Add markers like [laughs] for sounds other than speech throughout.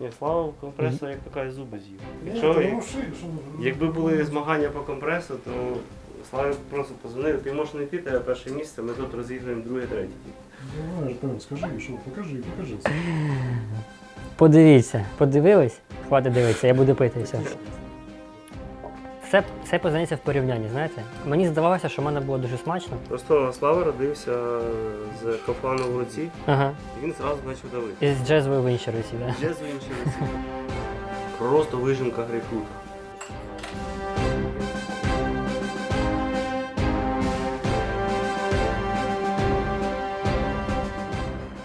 Ні, слава компресор, як то кажуть, зуби з'їв. Якщо, як- ну, якби були змагання по компресу, то Славі просто позвонив, ти можеш не йти, тебе перше місце, ми тут розіграємо друге, третє. Давай, Артем, скажи, що, покажи, покажи. Подивіться, подивились? Хватить дивитися, я буду пити і все. Все, все познається в порівнянні, знаєте? Мені здавалося, що в мене було дуже смачно. Просто Слава родився з кафану в руці, Ага. і він зразу почав давити. І з джезвою в іншій руці, да? Де з іншої руці? Просто вижимка грейпфрута.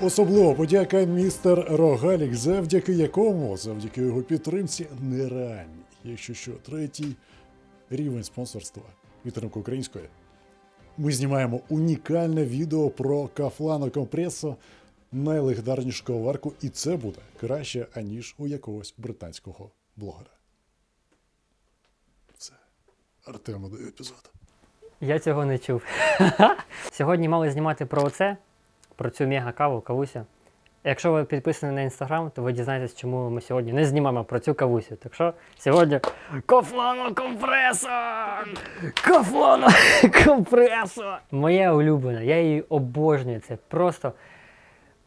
Особливо подяка містер Рогалік, завдяки якому, завдяки його підтримці, нереальні. Якщо що, третій рівень спонсорства, підтримка української. Ми знімаємо унікальне відео про кафлану компресо, найлегендарнішу коварку, і це буде краще, аніж у якогось британського блогера. Це Артему дає епізод. Я цього не чув. [laughs] Сьогодні мали знімати про оце, про цю мега каву, кавуся. Якщо ви підписані на інстаграм, то ви дізнаєтесь, чому ми сьогодні не знімаємо про цю кавусю. Так що сьогодні Кофлано компресо! Кофлано компресо! Моя улюблена, я її обожнюю. Це просто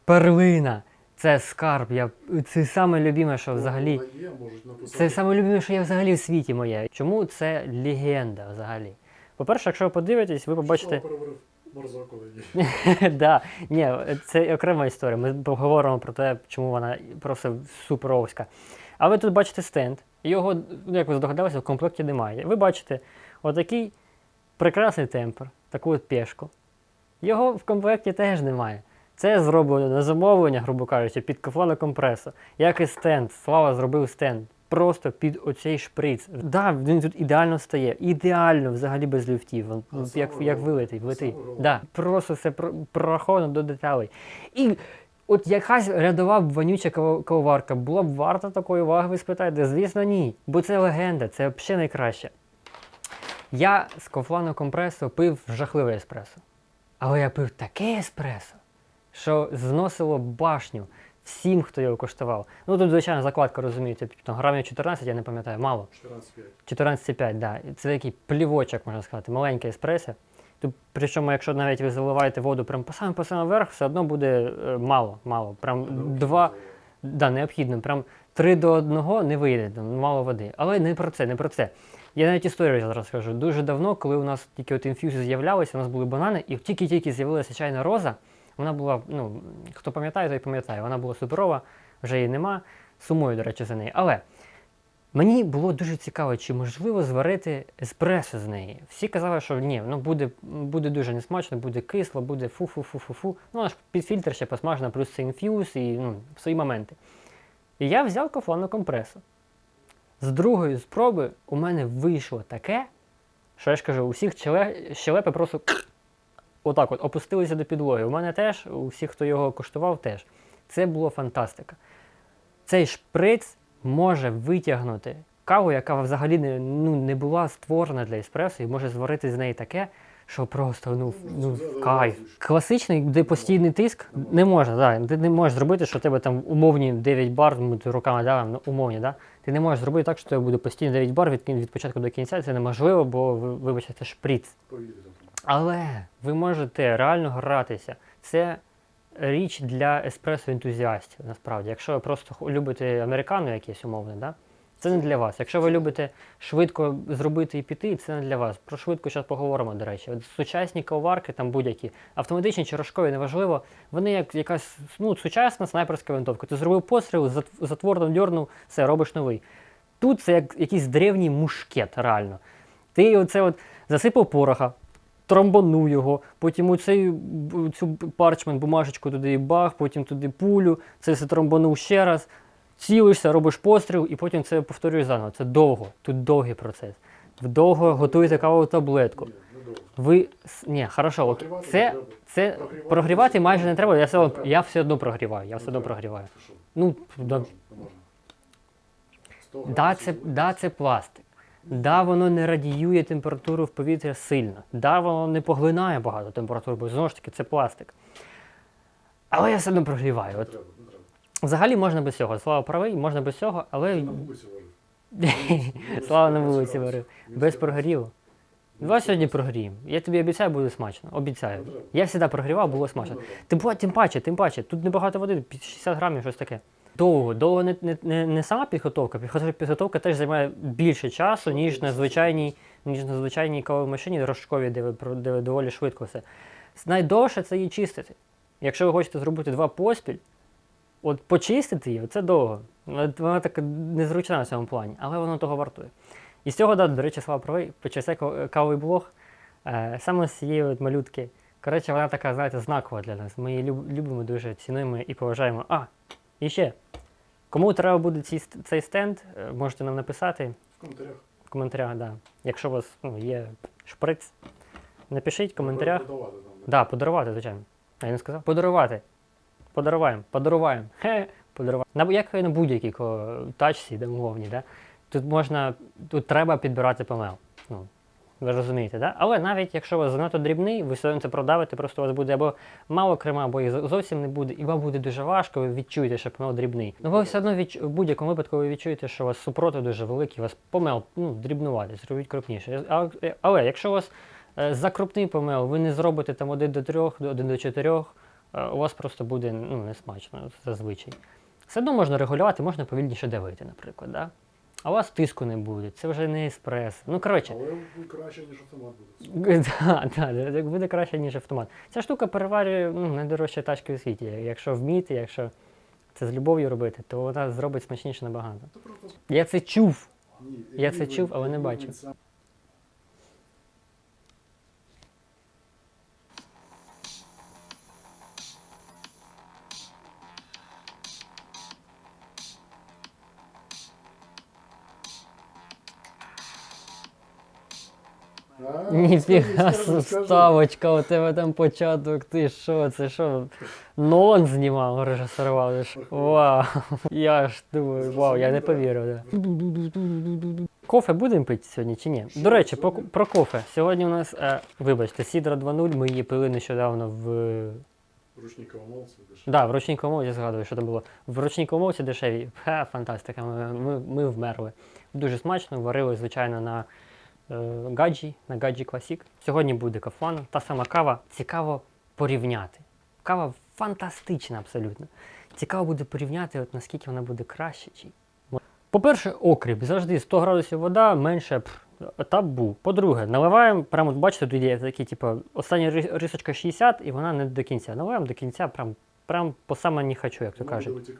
перлина. Це скарб. Я... Це саме любиме, що взагалі. Це саме любиме, що є взагалі в світі моє. Чому це легенда взагалі? По-перше, якщо ви подивитесь, ви побачите. [laughs] да, ні, це окрема історія. Ми поговоримо про те, чому вона просто суперовська. А ви тут бачите стенд. Його, ну, як ви здогадалися, в комплекті немає. Ви бачите отакий прекрасний темпер, таку от пешку. Його в комплекті теж немає. Це зроблено на замовлення, грубо кажучи, під кафлонокомпресор. Як і стенд. Слава зробив стенд. Просто під оцей шприц. Да, він тут ідеально стає. Ідеально, взагалі без люфтів. Він, як, як саме головне. Да, просто все прораховано до деталей. І от якась рядова вонюча кавоварка була б варта такої уваги, ви спитаєте? Звісно, ні. Бо це легенда, це взагалі найкраще. Я з кофлану компресо пив жахливе еспресо. Але я пив таке еспресо, що зносило башню всім, хто його коштував. Ну тут, звичайно, закладка, розумієте, там грамів 14, я не пам'ятаю, мало. 14,5, да. І Це такий плівочок, можна сказати, маленьке еспресо. Тут, причому, якщо навіть ви заливаєте воду прям по самому по самому верх, все одно буде е, мало, мало. Прям два, да, необхідно. Прям три до одного не вийде, там, мало води. Але не про це, не про це. Я навіть історію зараз скажу. Дуже давно, коли у нас тільки от інфюзи з'являлися, у нас були банани, і тільки-тільки з'явилася чайна роза. Вона була, ну, хто пам'ятає, той пам'ятає, вона була суперова, вже її нема. Сумую, до речі, за неї. Але Мені було дуже цікаво, чи можливо зварити еспресо з неї. Всі казали, що ні, ну буде, буде дуже несмачно, буде кисло, буде фу-фу-фу-фу-фу. Ну, аж під фільтр ще посмажена, плюс це інфюз і ну, свої моменти. І я взяв кофлану компресо. З другої спроби у мене вийшло таке, що я ж кажу, у всіх щелепи просто отак от опустилися до підлоги. У мене теж, у всіх, хто його коштував, теж. Це було фантастика. Цей шприц може витягнути каву, яка взагалі не, ну, не була створена для еспресо, і може зварити з неї таке, що просто ну, ну кайф. Класичний, де постійний тиск, не можна, да, ти не можеш зробити, що тебе там умовні 9 бар, ми руками да, ну, умовні, да? ти не можеш зробити так, що тебе буде постійно 9 бар від, від початку до кінця, це неможливо, бо ви- вибачте, це шприц. Але ви можете реально гратися. Це річ для еспресо-ентузіастів, насправді. Якщо ви просто любите американо якесь умовне, да? це не для вас. Якщо ви любите швидко зробити і піти, це не для вас. Про швидко зараз поговоримо, до речі. Сучасні коварки, там будь-які, автоматичні чи рожкові, неважливо, вони як якась ну, сучасна снайперська винтовка. Ти зробив постріл, зат- затвор там дьорнув, все, робиш новий. Тут це як якийсь древній мушкет, реально. Ти оце от засипав пороха, тромбанув його, потім у цей, цю парчмент, бумажечку туди бах, потім туди пулю, це все тромбанув ще раз, цілишся, робиш постріл і потім це повторюєш заново. Це довго, тут довгий процес. Довго готуєте кавову таблетку. Ви. Ні, хорошо, Прогрівати це, це Прогрівати майже не треба, я все, я все одно прогріваю, я все одно прогріваю. Ну, да, Да, це, да, це пластик. Да, воно не радіює температуру в повітря сильно. Да, воно не поглинає багато температури, бо знову ж таки це пластик. Але я все одно прогріваю. От Взагалі можна без цього. Слава правий, можна без цього, але. [laughs] Слава на вулиці варив. Без прогріву. Давай сьогодні прогріємо. Я тобі обіцяю, буде смачно. Обіцяю. Я завжди прогрівав, було смачно. Тим, па- тим паче, тим паче, тут небагато води, 60 грамів, щось таке. Довго, довго не, не, не, не сама підготовка, підготовка- підготовка теж займає більше часу, ніж на звичайній, ніж на звичайній кавовій машині рожковій, де ви, де ви доволі швидко все. Найдовше це її чистити. Якщо ви хочете зробити два поспіль, от почистити її, це довго. Вона така незручна в цьому плані, але воно того вартує. І з цього, да, до речі, слава правий, почався кав- кавовий блог е, саме з цієї от малютки. Коротше, вона така, знаєте, знакова для нас. Ми її любимо, дуже цінуємо і поважаємо. А, і ще. Кому треба буде ці, цей стенд, е, можете нам написати В коментарях. в коментарях, да. Якщо у вас ну, є шприц, напишіть в коментарях. Продавати там, да. Да, подарувати, звичайно. А я не сказав? Подарувати. Подаруваємо. Подаруваємо. [laughs] Хе, подаруваємо. На, як на будь-якій тачці, де мовні, да? тут можна, тут треба підбирати помел. Ну, ви розумієте, да? Але навіть якщо у вас занадто дрібний, ви все одно це продавите, просто у вас буде або мало крема, або їх зовсім не буде, і вам буде дуже важко, ви відчуєте, що помел дрібний. Ну ви все одно відч... в будь-якому випадку ви відчуєте, що у вас супротив дуже великий, у вас помел ну, дрібнуватий, зробіть крупніше. Але якщо у вас е, за помел, ви не зробите там 1 до 3, 1 до 4, е, у вас просто буде ну, несмачно зазвичай. Все одно можна регулювати, можна повільніше давити, наприклад. Да? А у вас тиску не буде, це вже не еспресо. Ну, коротше, Але краще, ніж автомат буде. Так, [laughs] да, да, буде краще, ніж автомат. Ця штука переварює ну, найдорожчі тачки у світі. Якщо вміти, якщо це з любов'ю робити, то вона зробить смачніше набагато. Я це чув. ні. Я це чув, але не бачив. Ніфіга ставочка, у тебе там початок, ти що, це що? Нолан знімав, режисерував. Вау. Я ж думаю, вау, я не повірив. Да. Кофе будемо пити сьогодні чи ні? До речі, про, про кофе. Сьогодні у нас, е, вибачте, Сідра 2.0, ми її пили нещодавно в Ручникова молодці. Да, в я згадую, що там було. В ручній комовці дешеві. Ха, фантастика. Ми, ми, ми вмерли. Дуже смачно, варили, звичайно, на гаджі, на гаджі Classic. Сьогодні буде кафлана. Та сама кава. Цікаво порівняти. Кава фантастична абсолютно. Цікаво буде порівняти, от наскільки вона буде краще. Чи... По-перше, окріп. Завжди 100 градусів вода, менше був. По-друге, наливаємо, прямо бачите, тут є такі, типу, остання рисочка 60, і вона не до кінця. Наливаємо до кінця, прям, прям по саме не хочу, як то кажуть.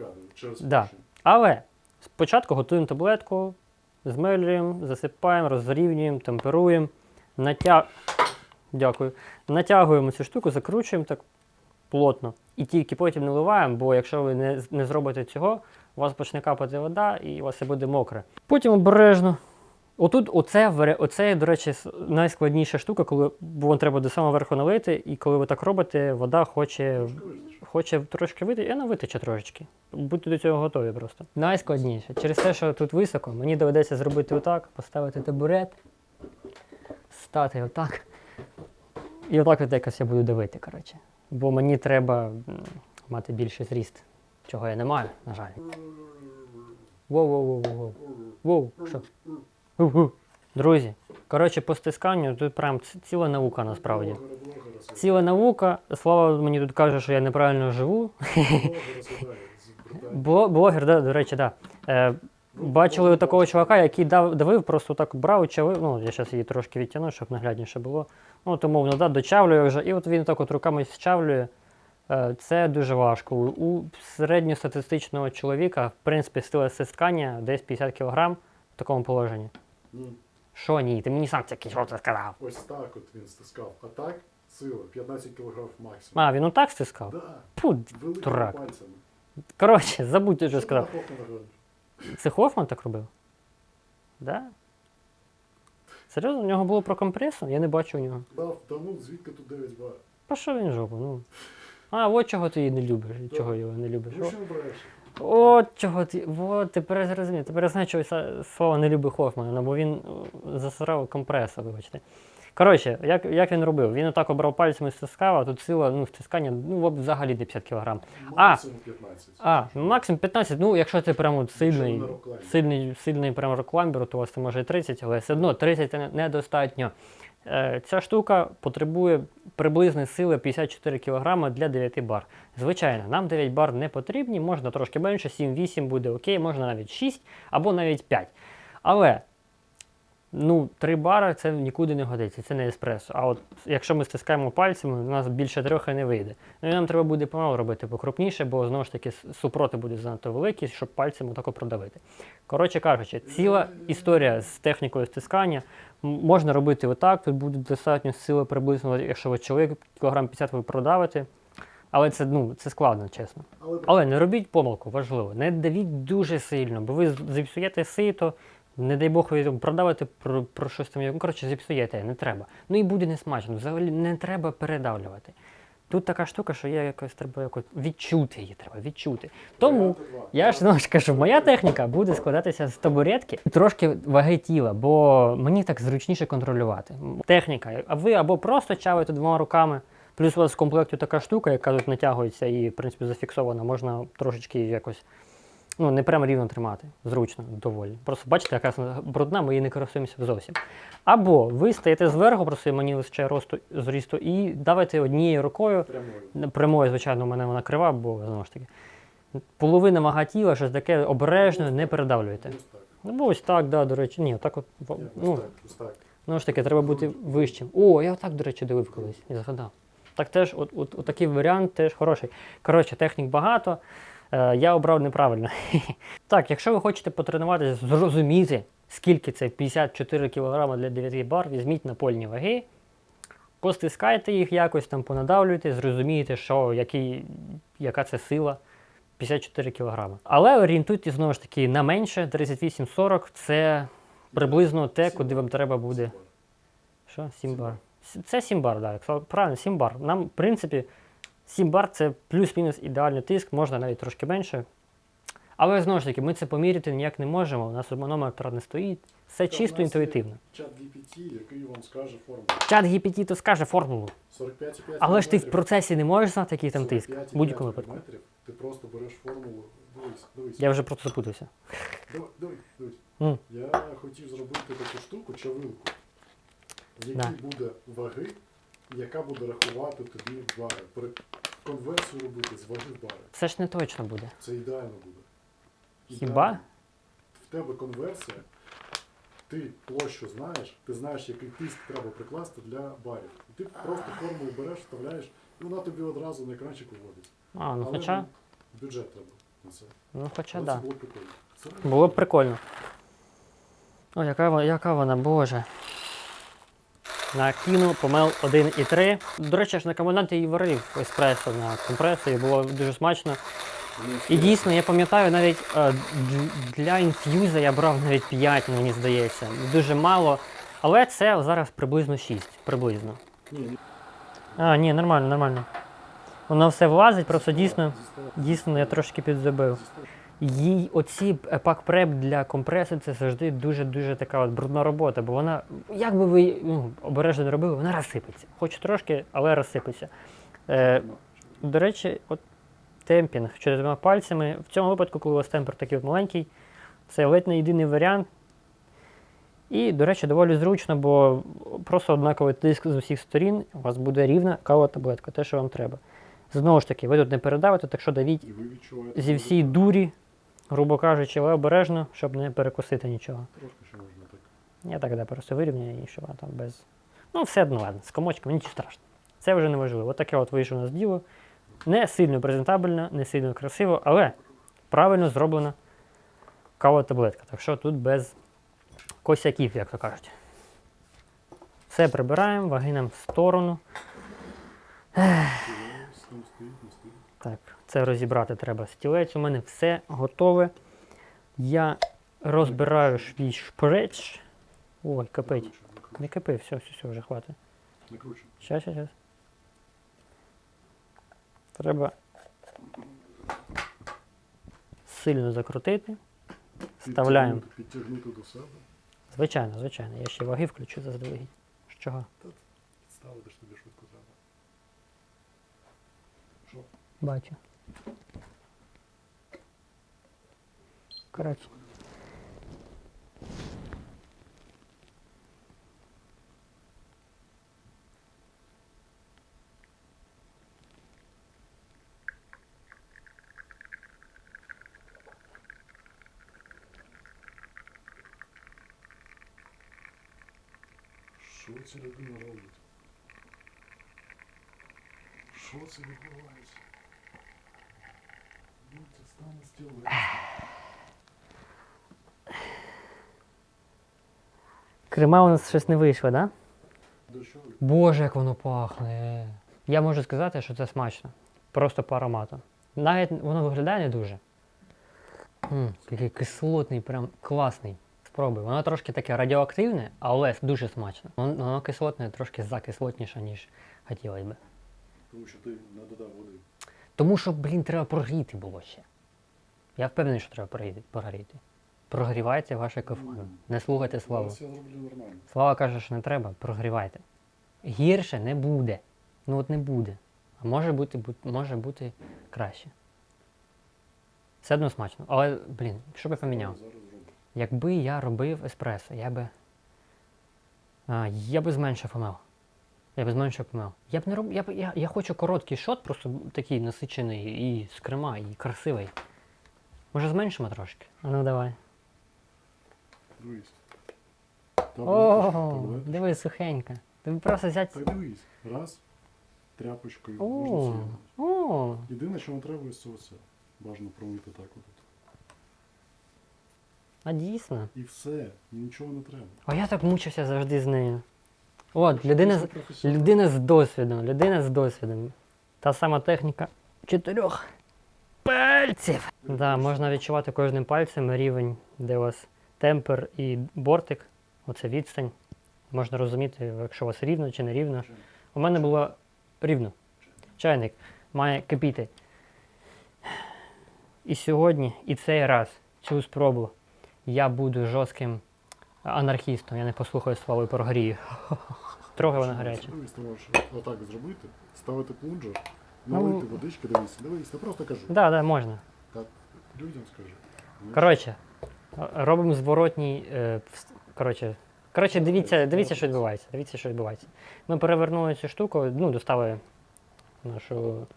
Да. Але спочатку готуємо таблетку, змелюємо, засипаємо, розрівнюємо, темперуємо, натяг... Дякую. натягуємо цю штуку, закручуємо так плотно. І тільки потім наливаємо, бо якщо ви не, не зробите цього, у вас почне капати вода і у вас все буде мокре. Потім обережно. Отут, оце, оце, до речі, найскладніша штука, коли бо вам треба до самого верху налити, і коли ви так робите, вода хоче хоче трошки вийти, і вона витече трошечки. Будьте до цього готові просто. Найскладніше. Через те, що тут високо, мені доведеться зробити отак, поставити табурет, стати отак. І отак от якось я буду давити, коротше. Бо мені треба мати більший зріст, чого я не маю, на жаль. Воу-воу-воу-воу. Воу, що? Друзі, коротше, по стисканню тут прям ціла наука насправді. Ціла наука. Слава мені тут каже, що я неправильно живу. [laughs] Блогер, да, до речі, да. Е, бачили такого чувака, який дав, давив, просто так брав, чавив. Ну, я зараз її трошки відтягну, щоб наглядніше було. Ну, то мовно, да, дочавлює вже. І от він так от руками щавлює. Е, це дуже важко. У, середньостатистичного чоловіка, в принципі, сила стискання десь 50 кг в такому положенні. Ні. Що ні? Ти мені сам тільки що це сказав. Ось так от він стискав. А так сила 15 кг максимум. А, він отак стискав? Да, Фу, великими дурак. пальцями. коротше, забудьте, що Що сказав. Хоффмана робить? Це Хофман так робив? Да? Серйозно, у нього було про компресу? Я не бачу у нього. Дав, та ну звідки тут 9 бар? Пішов він жопу, ну. А, от чого ти її не любиш, і чого його не любиш. Ну О, що? От чого ти. От, тепер зрозумів. Тепер знаю, чого Слава не любить Хофмана, бо він о, засрав компресор, вибачте. Коротше, як, як він робив? Він отак обрав пальцями стискав, а тут сила ну, стискання ну, взагалі не 50 кг. А! Максимум 15. А, ну, максимум 15, ну якщо це прямо сильний, сильний, сильний прямо рокламбер, то у вас це може і 30, але все одно 30 це не- недостатньо. Е, ця штука потребує приблизно сили 54 кг для 9 бар. Звичайно, нам 9 бар не потрібні, можна трошки менше, 7-8 буде окей, можна навіть 6 або навіть 5. Але ну, 3 бари це нікуди не годиться, це не еспресо. А от якщо ми стискаємо пальцями, у нас більше трьох і не вийде. Ну і нам треба буде помалу робити покрупніше, бо знову ж таки супроти буде занадто великі, щоб пальцем отако продавити. Коротше кажучи, ціла історія з технікою стискання можна робити отак. Тут буде достатньо сили приблизно, якщо ви чоловік кілограм 50 ви продавите. Але це, ну, це складно, чесно. Але не робіть помилку, важливо. Не давіть дуже сильно, бо ви зіпсуєте сито, не дай Бог, ви продавите про, про щось там. Ну, коротше, зіпсуєте, не треба. Ну і буде несмачно. Взагалі не треба передавлювати. Тут така штука, що є якось треба якось відчути її, треба відчути. Тому я ж знову ж кажу, моя техніка буде складатися з табуретки і трошки ваги тіла, бо мені так зручніше контролювати. Техніка. А ви або просто чавите двома руками, плюс у вас в комплекті така штука, яка тут натягується і, в принципі, зафіксована, можна трошечки якось. Ну, не прямо рівно тримати, зручно, доволі. Просто бачите, яка брудна, ми її не користуємося зовсім. Або ви стаєте зверху, просто мені лише росту зрісту, і давите однією рукою Прямою. Прямою, звичайно, у мене вона крива, бо знову ж таки. Половина вага тіла, щось таке обережно, не передавлюйте. Так. Ну, бо ось так, да, до речі. Ні, от. Ну, так, ось так. знову ж таки, треба бути вищим. О, я отак, до речі, дивив колись, я згадав. Так теж, от, от, от такий варіант теж хороший. Коротше, технік багато. Е, я обрав неправильно. [laughs] так, якщо ви хочете потренуватися, зрозуміти, скільки це 54 кг для 9 бар, візьміть напольні ваги, постискайте їх якось, там понадавлюйте, зрозумієте, що, який, яка це сила. 54 кг. Але орієнтуйтесь знову ж таки на менше 38-40 це приблизно те, куди вам треба буде. Що? 7 бар. Це 7 бар, так. Да. Правильно, 7 бар. Нам, в принципі, 7 бар це плюс-мінус ідеальний тиск, можна навіть трошки менше. Але знову ж таки, ми це поміряти ніяк не можемо. У нас манометр не стоїть. Все Та чисто інтуїтивно. Чат GPT, який вам скаже формулу. Чат GPT то скаже формулу. 45,5 Але ж ти в процесі не можеш знати, який там тиск. В будь-якому випадку. Ти просто береш формулу. Дивись, дивись. Я вже просто запутався. Дивись, дивись, дивись. М. Я хотів зробити таку штуку, чавилку, в якій Да. буде ваги, яка буде рахувати тобі бари. При конверсію робити з ваги бари. Це ж не точно буде. Це ідеально буде. Хіба? Ідеально. В тебе конверсія, ти площу знаєш, ти знаєш, який тиск треба прикласти для барів. І ти просто формулу береш, вставляєш, і вона тобі одразу на екранчик виводить. А, ну Але хоча. ну, бюджет треба на це. Ну хоча Але да. це було прикольно. Це Було б прикольно. О, яка, вона- яка вона, боже. Накину помел 1,3. До речі, я ж на команданті її варив еспресо на компресорі, було дуже смачно. І дійсно, я пам'ятаю, навіть е, для інф'юза я брав навіть 5, мені здається. Дуже мало. Але це зараз приблизно 6. Приблизно. А, ні, нормально, нормально. Воно все влазить, просто дійсно, дійсно я трошки підзабив. Їй оці пак преп для компресу це завжди дуже-дуже така от брудна робота, бо вона, як би ви ну, обережно не робили, вона розсипеться. Хоч трошки, але розсипеться. Е, до речі, от темпінг чотирма пальцями. В цьому випадку, коли у вас темпер такий от маленький, це ледь не єдиний варіант. І, до речі, доволі зручно, бо просто однаковий тиск з усіх сторін, у вас буде рівна кава таблетка, те, що вам треба. Знову ж таки, ви тут не передавите, так що давіть зі всій дурі, грубо кажучи, але обережно, щоб не перекусити нічого. Трошки ще можна так. Я так да, просто вирівняю і щоб вона там без. Ну, все одно ладно, з комочками нічого страшного. Це вже не важливо. Отаке от вийшло у нас діло. Не сильно презентабельно, не сильно красиво, але правильно зроблена кава таблетка. Так що тут без косяків, як то кажуть. Все прибираємо, ваги нам в сторону. Так, це розібрати треба стілець. У мене все готове. Я розбираю свій шпреч. Ой, накручуй. Не кипи, все, все, все, вже хватить. Накручуй. Щас, щас, щас. Треба сильно закрутити. Вставляємо. Підтягнути, до себе. Звичайно, звичайно. Я ще ваги включу заздалегідь. Чого? Ставити ж тобі швидко треба. Що? Бачу. Коротше. Що ця людина робить? Що це відбувається? Крима у нас щось не вийшло, да? Боже, як воно пахне. Я можу сказати, що це смачно. Просто по аромату. Навіть воно виглядає не дуже. М, який кислотний, прям класний. Спробуй. Воно трошки таке радіоактивне, але дуже смачно. Воно, воно кислотне, трошки закислотніше, ніж хотілося би. Тому що ти не додав води. Тому що, блін, треба прогріти було ще. Я впевнений, що треба прогріти. Прогрівайте ваше кофе. Не слухайте славу. Нормально. Слава каже, що не треба, прогрівайте. Гірше не буде. Ну от не буде. А може бути, може бути краще. Все одно смачно. Але, блін, що би поміняв? Якби я робив еспресо, я би. А, я би зменшив помел. Я би зменшив помел. Я б не роб... я, б... я, я хочу короткий шот, просто такий насичений і з крема, і красивий. Може зменшимо трошки? А ну давай. Дивись. О, диви, сухенька. Ти просто взяти. Так дивись. Раз. Тряпочкою. О, Можна о, Єдине, що не треба із все. Бажано промити так от. а дійсно. І все. І нічого не треба. А я так мучився завжди з нею. От, людина, людина з досвідом, людина з досвідом. Та сама техніка чотирьох пальців. Да, можна відчувати кожним пальцем рівень, де у вас темпер і бортик. Оце відстань. Можна розуміти, якщо у вас рівно чи не рівно. У мене було рівно. Чайник має кипіти. І сьогодні, і цей раз, цю спробу, я буду жорстким анархістом. Я не послухаю славу і прогрію. Трохи вона гаряча. Ти можеш отак зробити, ставити плунжер, налити водички, дивись, дивись, я просто кажу. Так, да, да, можна. Так, людям скажи. Ну, Коротше, робимо зворотній. е, вс- Коротше, коротше, дивіться, дивіться, що відбувається. Дивіться, що відбувається. Ми перевернули цю штуку, ну, доставили нашу,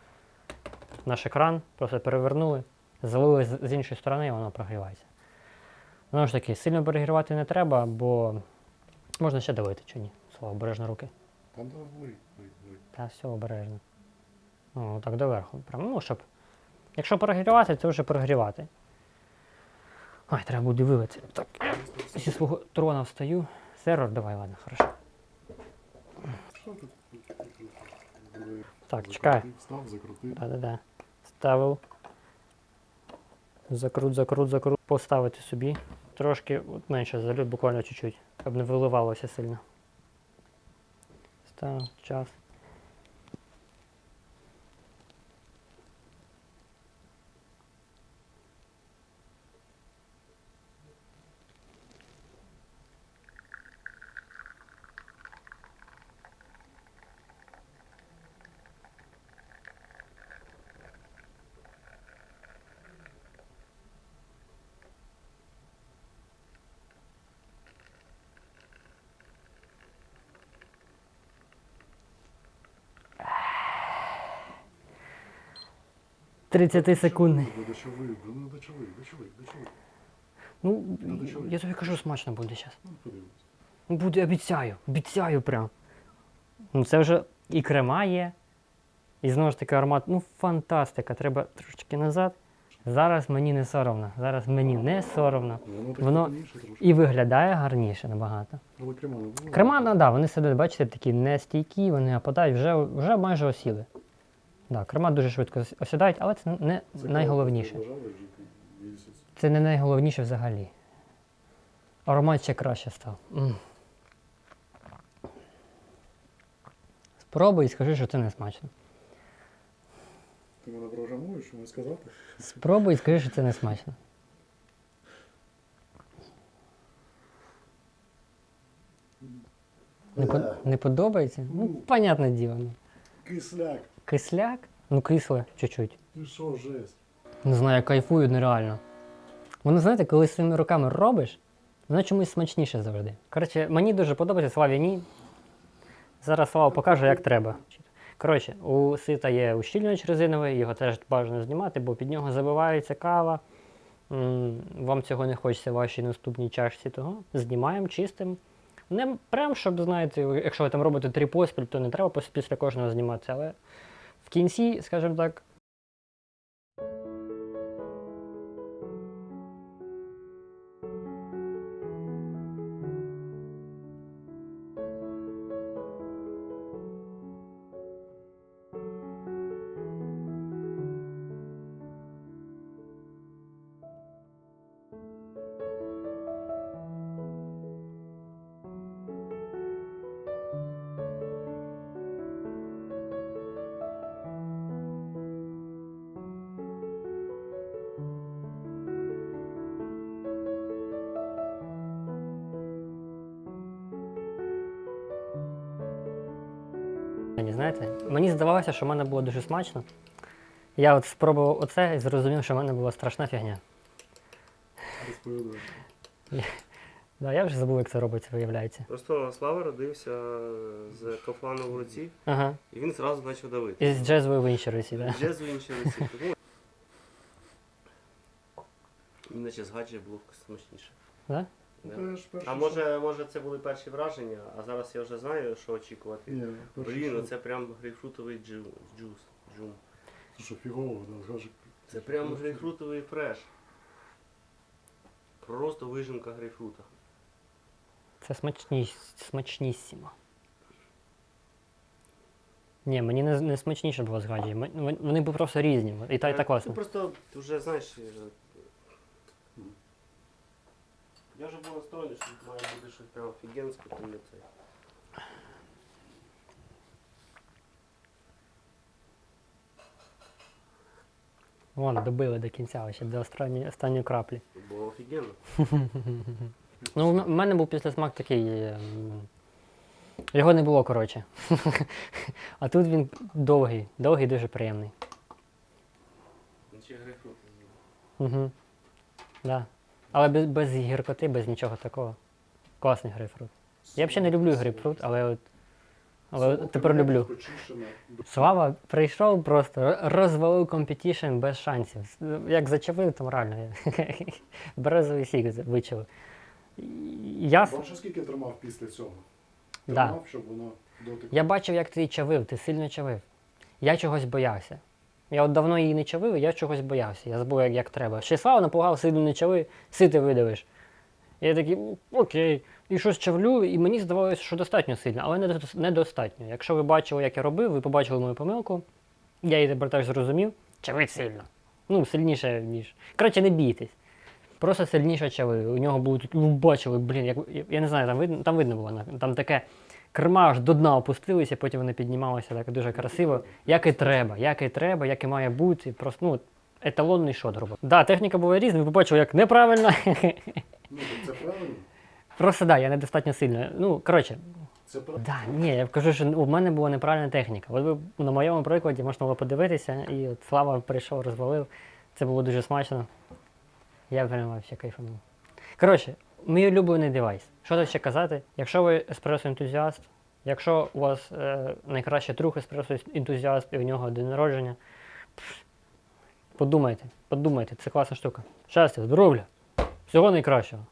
наш екран, просто перевернули, залили з, з іншої сторони, і воно прогрівається. Знову ж таки, сильно перегрівати не треба, бо можна ще давити, чи ні? Слава, обережно руки. Там. Та все обережно. Ну, так доверху. Прям, ну, щоб. Якщо прогрівати, то вже прогрівати. Ой, треба буде вилити. Так, я зі свого трона встаю. Сервер, давай, ладно, хорошо. Так, чекай. Встав, закрутив. Да-да-да. Ставив. Закрут, закрут, закрут. Поставити собі. Трошки от менше залют, буквально чуть-чуть, щоб не виливалося сильно. Став, час. Тридцяти секундний. Дочовий, ну дочовий, дочовий, дочовий. Ну, Ну, що? я тобі кажу, смачно буде зараз. Ну. Ну, Буде, обіцяю, обіцяю прям. Ну, це вже і крема є, і знову ж таки аромат. Ну, фантастика. Треба трошечки назад. Зараз мені не соромно. Зараз мені не соромно. Воно так. І виглядає гарніше набагато. Крема. Ну да, вони сидять, бачите, такі нестійкі, вони опадають, вже, вже майже осіли. Да, крема дуже швидко осідають, але це не Це найголовніше. Це не найголовніше взагалі. Аромат ще краще став. М. Спробуй і скажи, що це не смачно. Ти мене програмуєш, що мені сказати? Спробуй і скажи, що це не смачно. Не, по- не подобається? Ну, понятне діло. Ну. Кисляк. Кисляк? Ну, кисле, чуть-чуть. Ти що, жесть? Не знаю, кайфую нереально. Воно, знаєте, коли своїми руками робиш, воно чомусь смачніше завжди. Коротше, мені дуже подобається Славі ні. Зараз Слава покаже, як треба. Коротше, у сита є ущільнювач резиновий, його теж бажано знімати, бо під нього забивається кава. Вам цього не хочеться в вашій наступній чашці, того знімаємо, чистимо. Не прям, щоб, знаєте, якщо ви там робите три поспіль, то не треба після кожного знімати, але кінці, скажімо так, Мені знаєте, мені здавалося, що в мене було дуже смачно. Я от спробував оце і зрозумів, що в мене була страшна фігня. Розповідаю. Да, я вже забув, як це робиться, виявляється. Просто Слава родився з кафлану в руці, Ага. і він одразу почав давити. Із джезвою в іншій руці, да? Джез в іншій руці. Тому... Іначе з гаджі було смачніше. Да? Да. Це ж перше, А може, може це були перші враження, а зараз я вже знаю, що очікувати. Ні, перше, Блін, що- це прям грейпфрутовий джу, джус. Джум. Це що, фігово, да, скажи. Це прям грейпфрутовий фреш. Просто вижимка грейпфрута. Це смачні... смачнісімо. Ні, мені не, не смачніше було з гаджі. Вони були просто різні. І та, і та Ну класно. просто ти вже знаєш. е, Я вже був настроєний, що тут має бути щось прям офігенське, тому це. Вон, добили до кінця, ще до останньої, останньої краплі. Було офігенно. [laughs] Ну, в мене був післясмак такий. ем, Його не було, коротше. [laughs] А тут він довгий, довгий, дуже приємний. Наче грейпфрут. Угу. Да. Але без, без гіркоти, без нічого такого. Класний грейпфрут. Я взагалі не люблю грейпфрут, але от. Але тепер люблю. Слава прийшов просто, розвалив компетішн без шансів. Як зачепив, там реально. [laughs] Березовий сік вичавив. Я, Бачиш, скільки тримав після цього? Да. Щоб воно дотик. я бачив, як ти чавив, ти сильно чавив. Я чогось боявся. Я от давно її не чавив, я чогось боявся. Я забув, як, як треба. Ще Слава напугав, сильно не чави, сити видавиш. Я такий, «Ну, окей. І щось чавлю, і мені здавалося, що достатньо сильно, але недостатньо. Якщо ви бачили, як я робив, ви побачили мою помилку, я її тепер теж зрозумів, чавить сильно. Ну, сильніше, ніж. Коротше, не бійтесь. Просто сильніше чави. У нього було тут, ви бачили, блін, як, я не знаю, там видно, там видно було, там таке керма аж до дна опустилися, потім вони піднімалися так дуже красиво. Як і треба, як і треба, як і має бути. Просто ну, еталонний шот робив. Да, техніка була різна, ви побачили, як неправильно. Ну, це правильно? Просто да, я недостатньо сильно. Ну, коротше, Це правильно. да, ні, я кажу, що у мене була неправильна техніка. От ви на моєму прикладі можна було подивитися, і от Слава прийшов, розвалив. Це було дуже смачно. Я прям вообще кайфанув. Коротше, мій улюблений девайс. Що тут ще казати? Якщо ви еспресо-ентузіаст, якщо у вас е, найкраще друг еспресо-ентузіаст і у нього день народження, подумайте, подумайте, це класна штука. Щастя, здоров'я, всього найкращого.